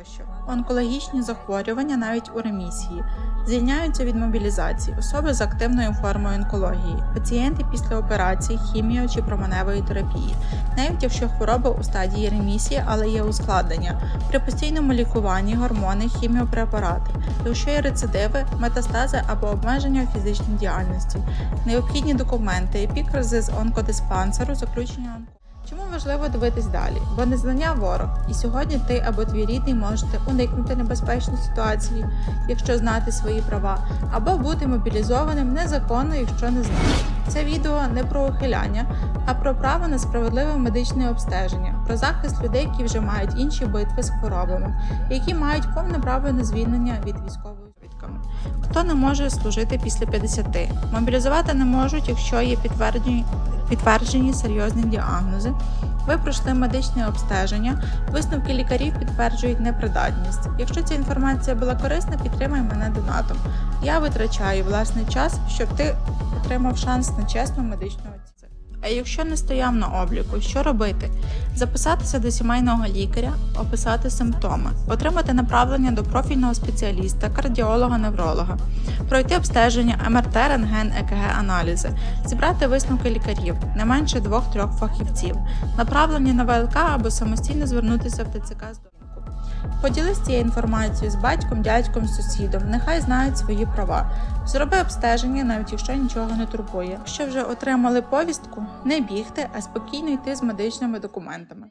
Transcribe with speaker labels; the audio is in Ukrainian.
Speaker 1: тощо. Онкологічні захворювання навіть у ремісії. Звільняються від мобілізації особи з активною формою онкології, пацієнти після операцій, хіміо чи променевої терапії, навіть якщо хвороба у стадії ремісії, але є ускладнення, при постійному лікуванні гормони, хіміопрепарати, якщо є рецидиви, метастази або обмеження у фізичній діяльності, необхідні документи, епікризи з онкодиспансеру, заключення онко. Чому важливо дивитись далі? Бо незнання ворог, і сьогодні ти або твій рідний можете уникнути небезпечної ситуації, якщо знати свої права, або бути мобілізованим незаконно, якщо не знаєш. Це відео не про ухиляння, а про право на справедливе медичне обстеження, про захист людей, які вже мають інші битви з хворобами, які мають повне право на звільнення від звідками. Хто не може служити після 50? Мобілізувати не можуть, якщо є підтверджені, підтверджені серйозні діагнози. Ви пройшли медичне обстеження, висновки лікарів підтверджують непридатність. Якщо ця інформація була корисна, підтримай мене донатом. Я витрачаю власний час, щоб ти отримав шанс на чесну медичну оцінку. А якщо не стояв на обліку, що робити? Записатися до сімейного лікаря, описати симптоми, отримати направлення до профільного спеціаліста, кардіолога, невролога, пройти обстеження, МРТ, рентген, ЕКГ, аналізи, зібрати висновки лікарів, не менше двох-трьох фахівців, направлення на ВЛК або самостійно звернутися в ТЦК з. Поділись цією інформацією з батьком, дядьком, сусідом. Нехай знають свої права. Зроби обстеження, навіть якщо нічого не турбує. Якщо вже отримали повістку, не бігти, а спокійно йти з медичними документами.